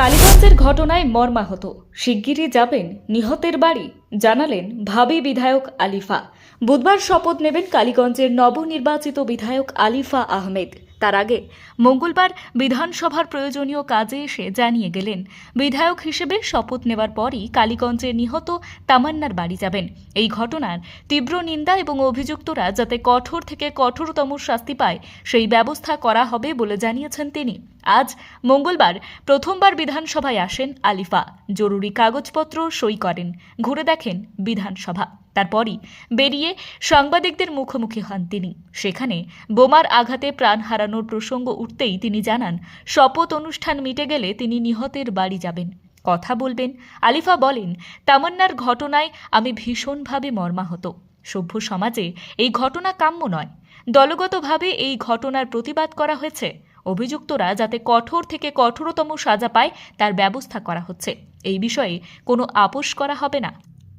কালীগঞ্জের ঘটনায় মর্মাহত। শিগগিরই যাবেন নিহতের বাড়ি, জানালেন ভাবি বিধায়ক আলিফা। বুধবার শপথ নেবেন কালীগঞ্জের নবনির্বাচিত বিধায়ক আলিফা আহমেদ। তার আগে মঙ্গলবার বিধানসভার প্রয়োজনীয় কাজে এসে জানিয়ে গেলেন, বিধায়ক হিসেবে শপথ নেওয়ার পরই কালীগঞ্জে নিহত তামান্নার বাড়ি যাবেন। এই ঘটনার তীব্র নিন্দা এবং অভিযুক্তরা যাতে কঠোর থেকে কঠোরতম শাস্তি পায়, সেই ব্যবস্থা করা হবে বলে জানিয়েছেন তিনি। আজ মঙ্গলবার প্রথমবার বিধানসভায় আসেন আলিফা। জরুরি কাগজপত্র সই করেন। ঘুরে দেখেন বিধানসভা। তারপরই বেরিয়ে সাংবাদিকদের মুখোমুখি হন তিনি। সেখানে বোমার আঘাতে প্রাণ হারানোর প্রসঙ্গ উঠতেই তিনি জানান, শপথ অনুষ্ঠান মিটে গেলে তিনি নিহতের বাড়ি যাবেন। কথা বলবেন আলিফা বলেন, তামান্নার ঘটনায় আমি ভীষণভাবে মর্মাহত। সভ্য সমাজে এই ঘটনা কাম্য নয়। দলগতভাবে এই ঘটনার প্রতিবাদ করা হয়েছে। অভিযুক্তরা যাতে কঠোর থেকে কঠোরতম সাজা পায়, তার ব্যবস্থা করা হচ্ছে। এই বিষয়ে কোনো আপোষ করা হবে না।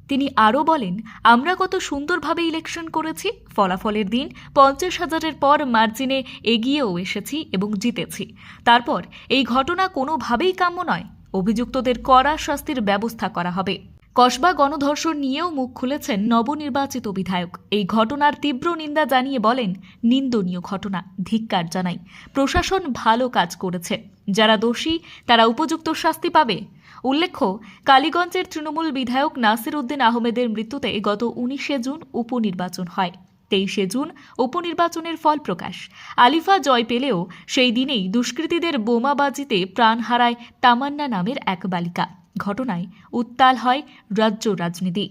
তিনি আরও বলেন, আমরা কত সুন্দরভাবে ইলেকশন করেছি, ফলাফলের দিন পঞ্চাশ হাজারের পর মার্জিনে এগিয়েও এসেছি এবং জিতেছি। তারপর এই ঘটনা কোনোভাবেই কাম্য নয়। অভিযুক্তদের কড়া শাস্তির ব্যবস্থা করা হবে। কসবা গণধর্ষণ নিয়েও মুখ খুলেছেন নবনির্বাচিত বিধায়ক। এই ঘটনার তীব্র নিন্দা জানিয়ে বলেন, নিন্দনীয় ঘটনা ধিক্কার জানাই। প্রশাসন ভালো কাজ করেছে। যারা দোষী, তারা উপযুক্ত শাস্তি পাবে। উল্লেখ্য, কালীগঞ্জের তৃণমূল বিধায়ক নাসির উদ্দিন আহমেদের মৃত্যুতে গত উনিশে জুন উপনির্বাচন হয়। তেইশে জুন উপনির্বাচনের ফল প্রকাশ। আলিফা জয় পেলেও সেই দিনেই দুষ্কৃতীদের বোমাবাজিতে প্রাণ হারায় তামান্না নামের এক বালিকা। ঘটনায় উত্তাল হয় রাজ্য রাজনীতি।